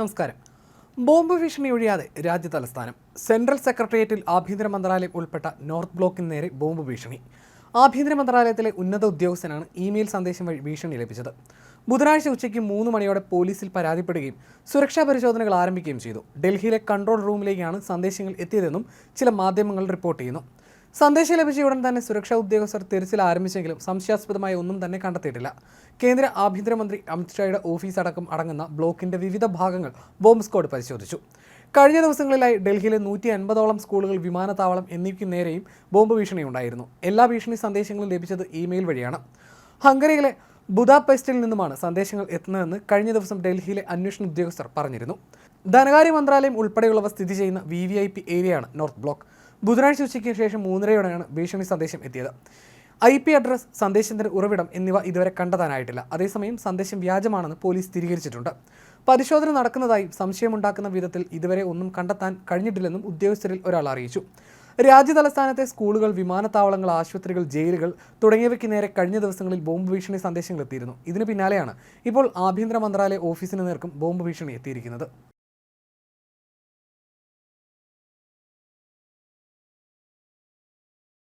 നമസ്കാരം. ബോംബ് ഭീഷണി ഒഴിയാതെ രാജ്യ തലസ്ഥാനം സെൻട്രൽ സെക്രട്ടേറിയറ്റിൽ ആഭ്യന്തര മന്ത്രാലയം ഉൾപ്പെട്ട നോർത്ത് ബ്ലോക്കിന് നേരെ ബോംബ് ഭീഷണി. ആഭ്യന്തര മന്ത്രാലയത്തിലെ ഉന്നത ഉദ്യോഗസ്ഥനാണ് ഇമെയിൽ സന്ദേശം വഴി ഭീഷണി ലഭിച്ചത്. ബുധനാഴ്ച ഉച്ചയ്ക്ക് മൂന്ന് മണിയോടെ പോലീസിൽ പരാതിപ്പെടുകയും സുരക്ഷാ പരിശോധനകൾ ആരംഭിക്കുകയും ചെയ്തു. ഡൽഹിയിലെ കൺട്രോൾ റൂമിലേക്കാണ് സന്ദേശങ്ങൾ എത്തിയതെന്നും ചില മാധ്യമങ്ങൾ റിപ്പോർട്ട് ചെയ്യുന്നു. സന്ദേശം ലഭിച്ച ഉടൻ തന്നെ സുരക്ഷാ ഉദ്യോഗസ്ഥർ തിരച്ചിൽ ആരംഭിച്ചെങ്കിലും സംശയാസ്പദമായ ഒന്നും തന്നെ കണ്ടെത്തിയിട്ടില്ല. കേന്ദ്ര ആഭ്യന്തരമന്ത്രി അമിത്ഷായുടെ ഓഫീസ് അടക്കം അടങ്ങുന്ന ബ്ലോക്കിന്റെ വിവിധ ഭാഗങ്ങൾ ബോംബ് സ്ക്വാഡ് പരിശോധിച്ചു. കഴിഞ്ഞ ദിവസങ്ങളിലായി ഡൽഹിയിലെ നൂറ്റി അൻപതോളം സ്കൂളുകൾ വിമാനത്താവളം എന്നിവയ്ക്ക് നേരെയും ബോംബ് ഭീഷണി ഉണ്ടായിരുന്നു എല്ലാ ഭീഷണി സന്ദേശങ്ങളും ലഭിച്ചത് ഇമെയിൽ വഴിയാണ്. ഹംഗറിയിലെ ബുദാപെസ്റ്റിൽ നിന്നുമാണ് സന്ദേശങ്ങൾ എത്തുന്നതെന്ന് കഴിഞ്ഞ ദിവസം ഡൽഹിയിലെ അന്വേഷണ ഉദ്യോഗസ്ഥർ പറഞ്ഞിരുന്നു. ധനകാര്യ മന്ത്രാലയം ഉൾപ്പെടെയുള്ളവ സ്ഥിതി ചെയ്യുന്ന വി വി ഐ പി ഏരിയയാണ് നോർത്ത് ബ്ലോക്ക്. ബുധനാഴ്ച ഉച്ചയ്ക്ക് ശേഷം മൂന്നരയോടെയാണ് ഭീഷണി സന്ദേശം എത്തിയത്. ഐ പി അഡ്രസ് സന്ദേശത്തിന്റെ ഉറവിടം എന്നിവ ഇതുവരെ കണ്ടെത്താനായിട്ടില്ല. അതേസമയം സന്ദേശം വ്യാജമാണെന്ന് പോലീസ് സ്ഥിരീകരിച്ചിട്ടുണ്ട്. പരിശോധന നടക്കുന്നതായി സംശയമുണ്ടാക്കുന്ന വിധത്തിൽ ഇതുവരെ ഒന്നും കണ്ടെത്താൻ കഴിഞ്ഞിട്ടില്ലെന്നും ഉദ്യോഗസ്ഥരിൽ ഒരാൾ അറിയിച്ചു. രാജ്യതലസ്ഥാനത്തെ സ്കൂളുകൾ വിമാനത്താവളങ്ങൾ ആശുപത്രികൾ ജയിലുകൾ തുടങ്ങിയവയ്ക്ക് നേരെ കഴിഞ്ഞ ദിവസങ്ങളിൽ ബോംബ് ഭീഷണി സന്ദേശങ്ങൾ എത്തിയിരുന്നു. ഇതിന് പിന്നാലെയാണ് ഇപ്പോൾ ആഭ്യന്തര മന്ത്രാലയ ഓഫീസിന് നേർക്കും ബോംബ് ഭീഷണി എത്തിയിരിക്കുന്നത്.